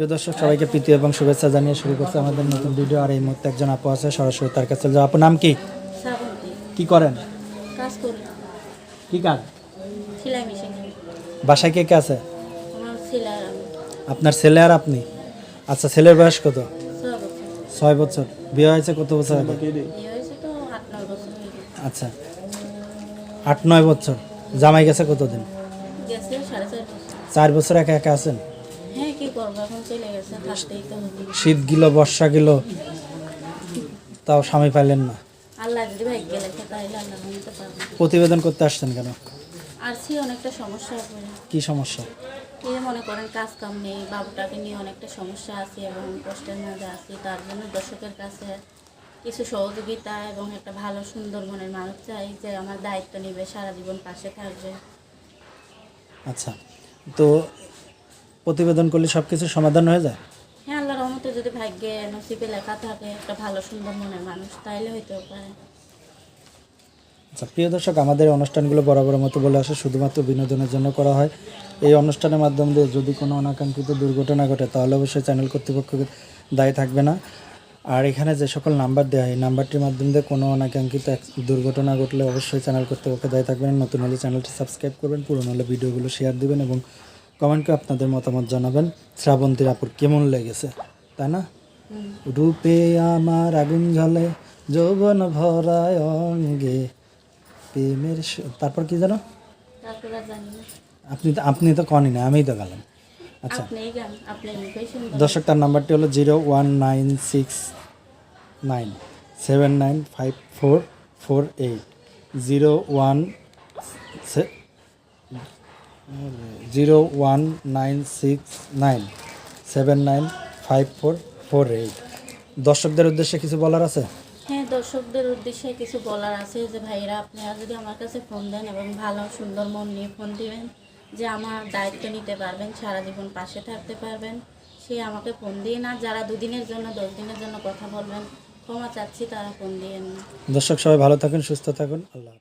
প্রিয় দর্শক সবাইকে প্রীতি এবং শুভেচ্ছা জানিয়ে শুরু করছে আমাদের নতুন ভিডিও। আর এই মুহূর্তে একজন আপু আছে সরাসরি তার কাছে যাও আপু নাম কি? কি করেন? কাজ করি। কি কাজ? সেলাই মেশিনে। বাসায় কে কে আছে? আমার ছেলে আর আমি। আপনার ছেলে আর আপনি? আচ্ছা ছেলের বয়স কত? ছয় বছর। ছয় বছর। বিয়ে হয়েছে কত বছর আগে? বিয়ে হয়েছে তো আট নয় বছর হয়ে গেছে। আচ্ছা। আট নয় বছর। জামাই গেছে কতদিন? গেছে সাড়ে চার বছর। চার বছর একা একা আছেন? হ্যাঁ কি করব? এখন চলে গেছে থাকতেই তো হবে। শীত গেল বর্ষা গেল তাও স্বামী পাইলেন না। আল্লাহ যদি ভাগ্যে লেখে তাইলে আল্লাহ নিতে পারব। প্রতিবেদন করতে আসছেন কেন? আর সে অনেকটা সমস্যা কি সমস্যা? এই মনে করেন কাজ কাম নেই বাবুটাকে নিয়ে অনেকটা সমস্যা আছে এবং কষ্টের মধ্যে আছি তার জন্য দর্শকের কাছে কিছু সহযোগিতা এবং একটা ভালো সুন্দর মনের মানুষ চাই যে আমার দায়িত্ব নেবে সারা জীবন পাশে থাকবে। আচ্ছা তো প্রতিবেদন করলে সব কিছু সমাধান হয়ে যায়? হ্যাঁ আল্লাহ রহমতে যদি ভাগ্যে নসিবে লেখা থাকে একটা ভালো সুন্দর মনের মানুষ তাইলে হইতে পারে। আচ্ছা প্রিয় দর্শক আমাদের অনুষ্ঠানগুলো বরাবর মতো বলে আসে। শুধুমাত্র বিনোদনের জন্য করা হয়। এই অনুষ্ঠানের মাধ্যম দিয়ে যদি কোনো অনাকাঙ্ক্ষিত দুর্ঘটনা ঘটে তাহলে অবশ্যই চ্যানেল কর্তৃপক্ষকে দায়ী থাকবে না। আর এখানে যে সকল নাম্বার দেওয়া হয় এই নাম্বারটির মাধ্যম দিয়ে কোনো অনাকাঙ্ক্ষিত দুর্ঘটনা ঘটলে অবশ্যই চ্যানেল কর্তৃপক্ষে দায়ী থাকবেন। নতুন হলে চ্যানেলটি সাবস্ক্রাইব করবেন পুরনো হলে ভিডিওগুলো শেয়ার দিবেন এবং কমেন্ট করে আপনাদের মতামত জানাবেন। শ্রাবন্তীর আপুর কেমন লেগেছে তাই না। রূপে আমার আগুন ঝলে যৌবন ভরায় অঙ্গে প্রেমের তারপর কি জানো? আপনি তো আপনি তো কনি না আমিই তো গেলাম। আচ্ছা। দর্শক তার নাম্বারটি হলো zero one nine six nine seven nine five four four eight. Zero one zero one nine six nine seven nine five four four eight. দর্শকদের উদ্দেশ্যে কিছু বলার আছে? হ্যাঁ দর্শকদের উদ্দেশ্যে কিছু বলার আছে যে ভাইরা আপনারা যদি আমার কাছে ফোন দেন এবং ভালো সুন্দর মন নিয়ে ফোন দিবেন যে আমার দায়িত্ব নিতে পারবেন সারা জীবন পাশে থাকতে পারবেন সে আমাকে ফোন দিয়ে না যারা দুদিনের জন্য দশ দিনের জন্য কথা বলবেন ক্ষমা চাচ্ছি তারা ফোন দিয়ে না। দর্শক সবাই ভালো থাকুন সুস্থ থাকুন আল্লাহ।